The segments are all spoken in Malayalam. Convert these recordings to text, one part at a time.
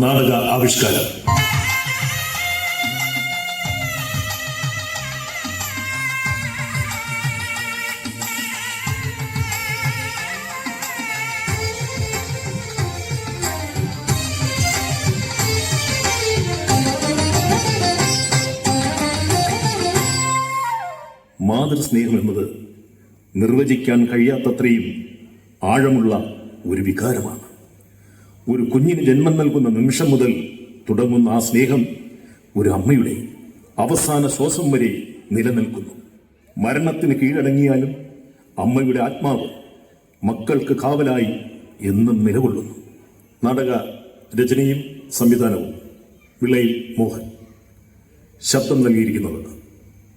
നാടക ആവിഷ്കാരം. മാതൃസ്നേഹം എന്നത് നിർവചിക്കാൻ കഴിയാത്തത്രയും ആഴമുള്ള ഒരു വികാരമാണ്. ഒരു കുഞ്ഞിന് ജന്മം നൽകുന്ന നിമിഷം മുതൽ തുടങ്ങുന്ന ആ സ്നേഹം ഒരു അമ്മയുടെ അവസാന ശ്വാസം വരെ നിലനിൽക്കുന്നു. മരണത്തിന് കീഴടങ്ങിയാലും അമ്മയുടെ ആത്മാവ് മക്കൾക്ക് കാവലായി എന്നും നിലകൊള്ളുന്നു. നാടക രചനയും സംവിധാനവും വിളയിൽ മോഹൻ. ശബ്ദം നൽകിയിരിക്കുന്നത്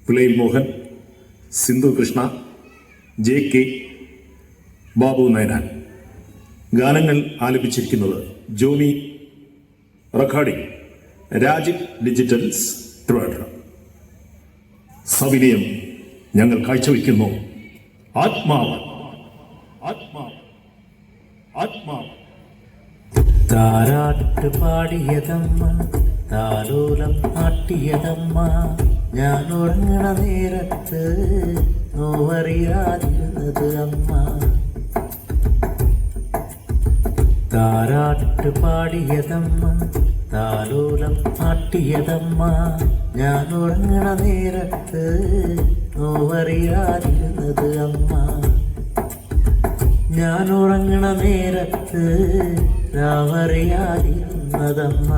വിളയിൽ മോഹൻ സിന്ധു കൃഷ്ണ ജെ കെ ബാബു നയനാൻ ഗാനങ്ങൾ ആലപിച്ചിരിക്കുന്നത് ജോമി റെക്കോർഡിംഗ് രാജിക് ഡിജിറ്റൽസ് ട്രിവാൻഡ്രം സവിനയം ഞങ്ങൾ കാഴ്ചവെക്കുന്നു. ആത്മാവ്. ആത്മാവ്. ആത്മാവ്. താരാട്ട് പാടിയതമ്മ താരോലം ആട്ടിയതമ്മ ഞാൻ ഉറങ്ങണ നേരത്ത് താരാട്ട് പാടിയതമ്മ താലോലം ആട്ടിയതമ്മ ഞാൻ ഉറങ്ങണ നേരത്ത് നോവറിയാതിരുന്നത് അമ്മ. ഞാൻ ഉറങ്ങണ നേരത്ത് രാവറിയാതിരുന്നതമ്മ.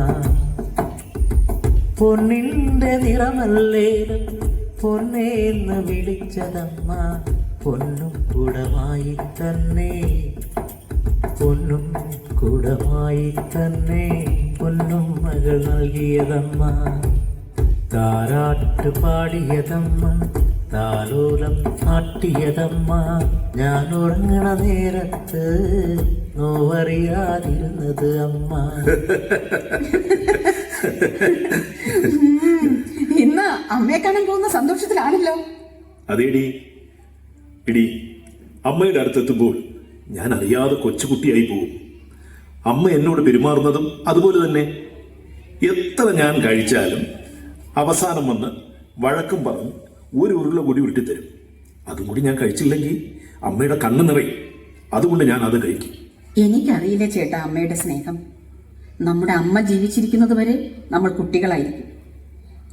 പൊന്നിന്റെ നിറമല്ലേലും പൊന്നേന്ന് വിളിച്ചതമ്മ. പൊന്നും കൂടമായി തന്നെ. പൊന്നും കുടമായി തന്നെ പൊന്നും മകൾ നൽകിയതമ്മ. താരാട്ട് പാടിയതമ്മ താലോലം ആട്ടിയതമ്മ. ഞാൻ ഉറങ്ങണ നേരത്ത് നോവറിയാതിരുന്നത് അമ്മ. ഇന്ന് അമ്മയെ കാണാൻ പോകുന്ന സന്തോഷത്തിലാണല്ലോ. അതേടി. ഇടി അമ്മയുടെ അടുത്തെത്തുമ്പോൾ ഞാൻ അറിയാതെ കൊച്ചുകുട്ടിയായി പോകും. അമ്മ എന്നോട് പെരുമാറുന്നതും അതുപോലെ തന്നെ എത്ര ഞാൻ കഴിച്ചാലും അവസാനം വന്ന് വഴക്കും പറഞ്ഞ് ഒരു ഉരുള കൂടി ഉരുട്ടിത്തരും. അതും കൂടി ഞാൻ കഴിച്ചില്ലെങ്കിൽ അമ്മയുടെ കണ്ണ് നിറയും. അതുകൊണ്ട് ഞാൻ അത് കഴിക്കും. എനിക്കറിയില്ല ചേട്ടാ അമ്മയുടെ സ്നേഹം. നമ്മുടെ അമ്മ ജീവിച്ചിരിക്കുന്നത് വരെ നമ്മൾ കുട്ടികളായിരിക്കും.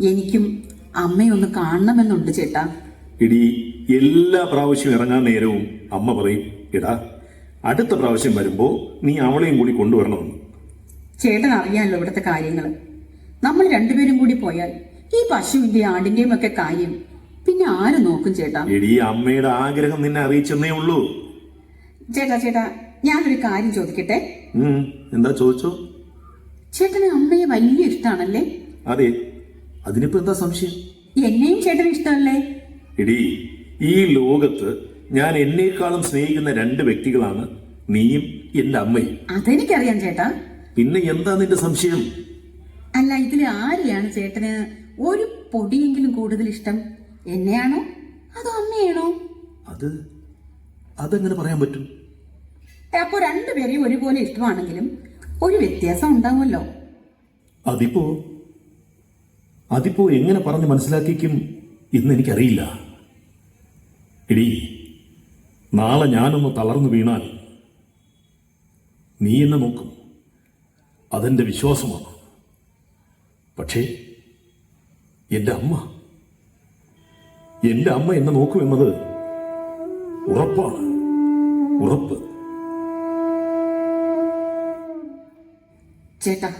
എനിക്കും അമ്മയൊന്ന് കാണണമെന്നുണ്ട് ചേട്ടാ. ഇടി എല്ലാ പ്രാവശ്യം ഇറങ്ങാൻ നേരവും അമ്മ പറയും എടാ അടുത്ത പ്രാവശ്യം വരുമ്പോ നീ അവളെയും കൂടി കൊണ്ടുവരണമെന്ന്. ചേട്ടൻ അറിയാമല്ലോ ഇവിടുത്തെ കാര്യങ്ങൾ നമ്മൾ രണ്ടുപേരും കൂടി പോയാൽ ഈ പശുവിന്റെ ആടിന്റെയും ഒക്കെ കാര്യം പിന്നെ ആര് നോക്കും ചേട്ടാ? എടി അമ്മയുടെ ആഗ്രഹം നിന്നെ അറിയിച്ചെന്നേ ഉള്ളൂ. ചേട്ടാ ചേട്ടാ ഞാനൊരു കാര്യം ചോദിക്കട്ടെ? എന്താ ചോദിച്ചോ? ചേട്ടന് അമ്മയെ വലിയ ഇഷ്ടാണല്ലേ? അതെ. അതിനിപ്പോ എന്താ സംശയം? എന്നെയും ചേട്ടന് ഇഷ്ടമല്ലേ? എടി ഈ ലോകത്ത് ഞാൻ എന്നേക്കാളും സ്നേഹിക്കുന്ന രണ്ട് വ്യക്തികളാണ് നീയും എന്റെ അമ്മയും. അതെനിക്കറിയാം ചേട്ടാ. പിന്നെ എന്താ നിന്റെ സംശയം? അല്ല ഇതിൽ ആരെയാണ് ചേട്ടന് ഒരു പൊടിയെങ്കിലും കൂടുതൽ ഇഷ്ടം? എന്നെയാണോ? അതോ അമ്മയാണോ? അത് അതെങ്ങനെ പറയാൻ പറ്റും? അപ്പോ രണ്ടുപേരെയും ഒരുപോലെ ഇഷ്ടമാണെങ്കിലും ഒരു വ്യത്യാസം ഉണ്ടാവുമല്ലോ. അതിപ്പോ അതിപ്പോ എങ്ങനെ പറഞ്ഞ് മനസ്സിലാക്കിക്കും എന്ന് എനിക്കറിയില്ല. എടി നാളെ ഞാനൊന്ന് തളർന്നു വീണാൽ നീ എന്നെ നോക്കും. അതെന്റെ വിശ്വാസമാണ്. പക്ഷേ എന്റെ അമ്മ എന്റെ അമ്മ എന്നെ നോക്കുമെന്നത് ഉറപ്പാണ്. ഉറപ്പ്. ചേട്ടാ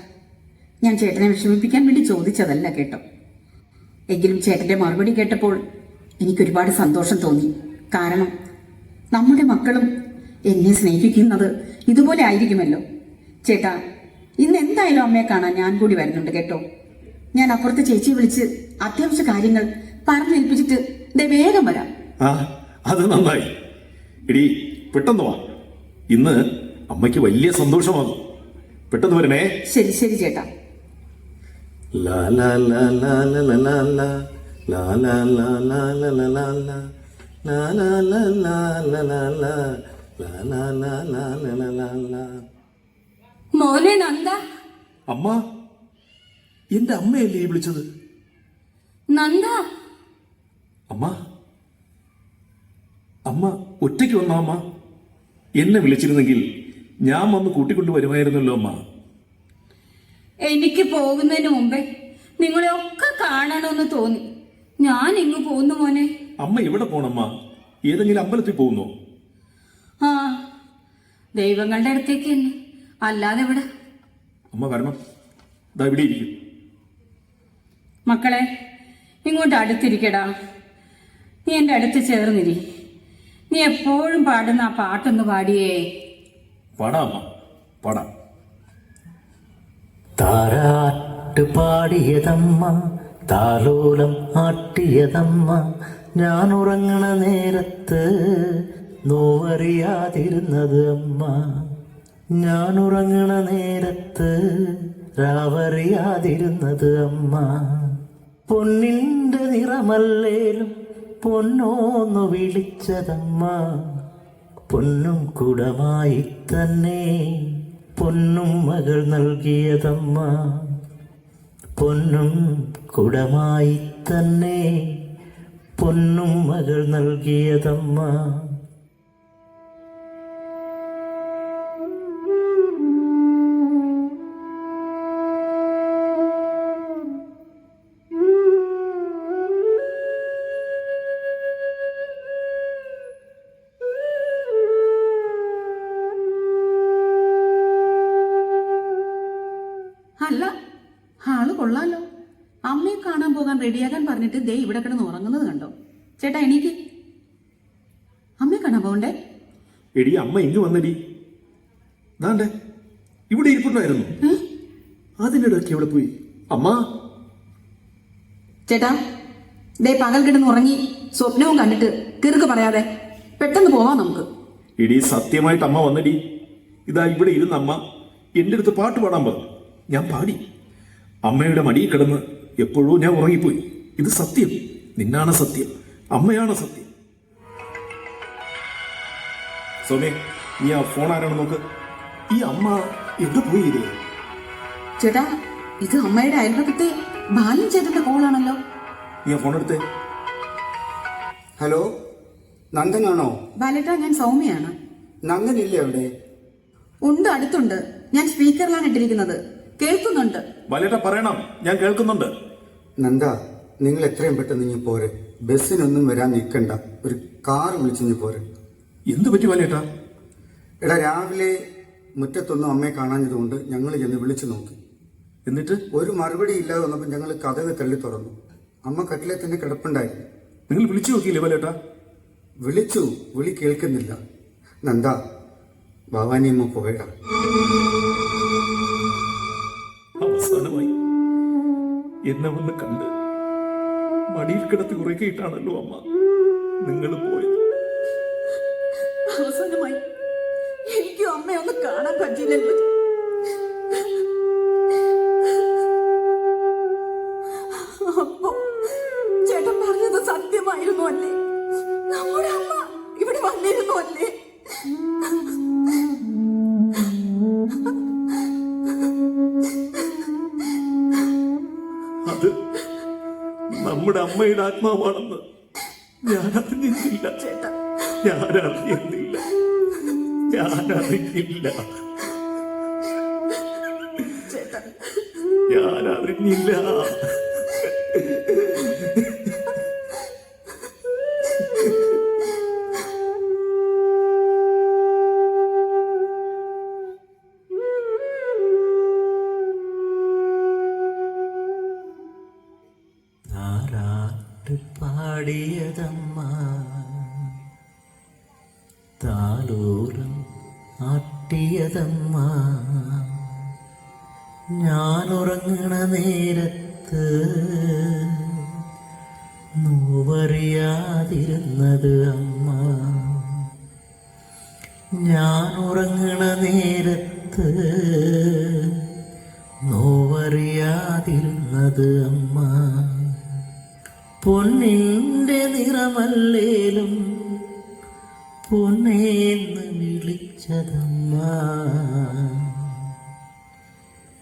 ഞാൻ ചേട്ടനെ വിഷമിപ്പിക്കാൻ വേണ്ടി ചോദിച്ചതല്ല കേട്ടോ. എങ്കിലും ചേട്ടന്റെ മറുപടി കേട്ടപ്പോൾ എനിക്കൊരുപാട് സന്തോഷം തോന്നി. കാരണം നമ്മുടെ മക്കളും എന്നെ സ്നേഹിക്കുന്നത് ഇതുപോലെ ആയിരിക്കുമല്ലോ ചേട്ടാ ഇന്ന് എന്തായാലും അമ്മയെ കാണാൻ ഞാൻ കൂടി വരുന്നുണ്ട് കേട്ടോ ഞാൻ അപ്പുറത്തെ ചേച്ചിയെ വിളിച്ച് അത്യാവശ്യ കാര്യങ്ങൾ പറഞ്ഞേൽപ്പിച്ചിട്ട് ദേ വേഗം വരാം ആ അത് നന്നായി എടി പെട്ടെന്ന് വാ ഇന്ന് അമ്മയ്ക്ക് വലിയ സന്തോഷമാകും പെട്ടെന്ന് വരണേ ശരി ശരി ചേട്ടാ ലാ ലാ ലാ ലാ ലാ ലാ ലാ ലാ ലാ ലാ ലാ ലാ ലാ മോനെ നന്ദ അമ്മ എന്റെ അമ്മയല്ലേ വിളിച്ചത് നന്ദ അമ്മ അമ്മ ഒറ്റയ്ക്ക് വന്ന അമ്മ എന്നെ വിളിച്ചിരുന്നെങ്കിൽ ഞാൻ വന്ന് കൂട്ടിക്കൊണ്ടു വരുമായിരുന്നല്ലോ അമ്മ എനിക്ക് പോകുന്നതിന് മുമ്പേ നിങ്ങളെ ഒക്കെ കാണണമെന്ന് തോന്നി ഞാൻ ഇങ്ങ് പോകുന്നു മോനെ അമ്മ എവിടെ പോണമ്മ ഏതെങ്കിലും അമ്പലത്തിൽ പോകുന്നോ? ആ ദൈവങ്ങളുടെ അടുത്തേക്ക് തന്നെ അല്ലാതെ ഇവിടെ അമ്മ വരണം. ഇവിടെ ഇരിക്കും. മക്കളെ ഇങ്ങോട്ട് അടുത്തിരിക്കടാ. നീ എന്റെ അടുത്ത് ചേർന്നിരി. നീ എപ്പോഴും പാടുന്ന ആ പാട്ടൊന്ന് പാടിയേ. പാടാമ്മ പാടാം. താരാട്ട് പാടിയതമ്മ താലോലം ആട്ടിയതമ്മ ഞാൻ ഉറങ്ങണ നേരത്ത് നോവറിയാതിരുന്നത് അമ്മ. ഞാൻ ഉറങ്ങണ നേരത്ത് രാവറിയാതിരുന്നത് അമ്മ. പൊന്നിന്റെ നിറമല്ലേലും പൊന്നോന്നു വിളിച്ചതമ്മ. പൊന്നും കുടമായി തന്നെ പൊന്നും മകൾ നൽകിയതമ്മ. പൊന്നും കുടമായി തന്നെ പൊന്നും മകൾ നൽകിയതമ്മ. റെഡിയാക്കാൻ പറഞ്ഞിട്ട് ദേ ഇവിടെ കിടന്ന് ഉറങ്ങുന്നത് കണ്ടോ? ചേട്ടാ എനിക്ക് അമ്മയെ കാണാൻ പോകണ്ടേ? എടി അമ്മ ഇങ്ങ് വന്നടി. ദാണ്ടേ ഇവിടെ ഇരിപ്പുണ്ടായിരുന്നു. അതിനിടയ്ക്ക് എവിടെ പോയി? അമ്മ? ചേട്ടാ ദേ പകൽ കിടന്ന് ഉറങ്ങി സ്വപ്നവും കണ്ടിട്ട് കിറുക്ക് പറയാതെ പെട്ടെന്ന് പോവാം നമുക്ക്. എടി സത്യമായിട്ട് അമ്മ വന്നടി. ഇതാ ഇവിടെ ഇരുന്ന അമ്മ എന്റെ അടുത്ത് പാട്ട് പാടാൻ പറഞ്ഞു. ഞാൻ പാടി. അമ്മയുടെ മടിയിൽ കിടന്ന് എപ്പോഴോ ഞാൻ ഉറങ്ങിപ്പോയി. ഇത് സത്യം. നിന്നാണ് സത്യം. അമ്മയാണ് സത്യം. സോമേ നീ ആ ഫോൺ ആരാണ് നോക്ക്. ഈ അമ്മ എവിടെ പോയി ഇത്? ചേട്ടാ ഇത് അമ്മയുടെ അയൽപക്കത്തെ ബാലൻ ചേട്ടന്റെ കോളാണല്ലോ. നീ ആ ഫോൺ എടുത്തേ. ഹലോ നന്ദനാണോ? ബാലേട്ടാ ഞാൻ സൗമ്യയാണ് നന്ദനില്ലേ അവിടെ? ഉണ്ട് അടുത്തുണ്ട്. ഞാൻ സ്പീക്കറിലാണ് ഇട്ടിരിക്കുന്നത് കേൾക്കുന്നുണ്ട്. ബാലേട്ടാ പറയണം. ഞാൻ കേൾക്കുന്നുണ്ട്. നന്ദ നിങ്ങൾ എത്രയും പെട്ടെന്ന് ഇങ്ങ് പോരെ. ബസ്സിനൊന്നും വരാൻ നിൽക്കണ്ട. ഒരു കാർ വിളിച്ചിഞ്ഞ് പോരെ. എന്ത് പറ്റി വലേട്ടാ എടാ രാവിലെ മുറ്റത്തൊന്നും അമ്മയെ കാണാഞ്ഞതുകൊണ്ട് ഞങ്ങൾ ചെന്ന് വിളിച്ചു നോക്കി. എന്നിട്ട്? ഒരു മറുപടി ഇല്ലാതെ വന്നപ്പോൾ ഞങ്ങൾ കഥക് തള്ളി തുറന്നു. അമ്മ കട്ടിലെ തന്നെ കിടപ്പുണ്ടായിരുന്നു. നിങ്ങൾ വിളിച്ചു നോക്കിയില്ലേ വലേട്ടാ വിളിച്ചു. വിളി കേൾക്കുന്നില്ല. നന്ദ ഭവാനിയമ്മ പോയടാ എന്നെ വന്ന് കണ്ട്. മടിയിൽ കിടത്തി ഉറക്കിയിട്ടാണല്ലോ അമ്മ നിങ്ങൾ പോയത്. അവസാനമായി എനിക്കും അമ്മയൊന്ന് കാണാൻ പറ്റില്ലല്ലോ നമ്മുടെ അമ്മയുടെ ആത്മാവാണെന്ന് ഞാൻ അറിഞ്ഞില്ല ഞാൻ അറിയുന്നില്ല ഞാൻ അറിഞ്ഞില്ല ഞാൻ അറിഞ്ഞില്ല താരാട്ട് പാടിയതമ്മ. താലൂരം ആട്ടിയതമ്മ. ഞാൻ ഉറങ്ങണ നേരത്ത് നോവറിയാതിരുന്നത് അമ്മ. ഉറങ്ങണ നേരത്ത് നോവറിയാതിരുന്നത് അമ്മ. പൊന്നിന്റെ നിറമല്ലേലും പൊന്നേന്ന് വിളിച്ചതമ്മ.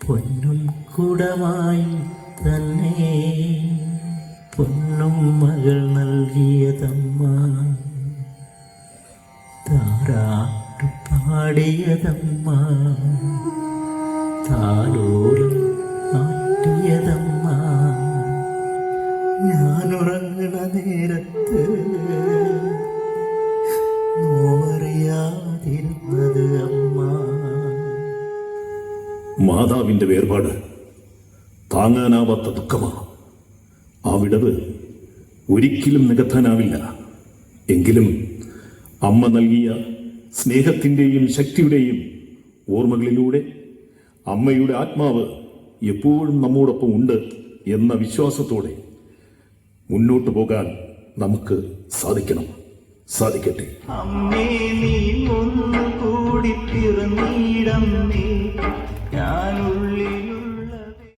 പൊന്നും കുടമായി തന്നെ പൊന്നും മകൾ നൽകിയതമ്മ. താരാട്ടു പാടിയതമ്മ. താലോലം മാതാവിന്റെ വേർപാട് താങ്ങാനാവാത്ത ദുഃഖമാണ്. ആ വിടവ് ഒരിക്കലും നികത്താനാവില്ല. എങ്കിലും അമ്മ നൽകിയ സ്നേഹത്തിന്റെയും ശക്തിയുടെയും ഓർമ്മകളിലൂടെ അമ്മയുടെ ആത്മാവ് എപ്പോഴും നമ്മോടൊപ്പം ഉണ്ട് എന്ന വിശ്വാസത്തോടെ മുന്നോട്ട് പോകാൻ നമുക്ക് സാധിക്കണം. സാധിക്കട്ടെ. അമ്മേ നീ ഒന്നു കൂടി പിറന്നീടമ്മേ ഞാനുള്ളിൽ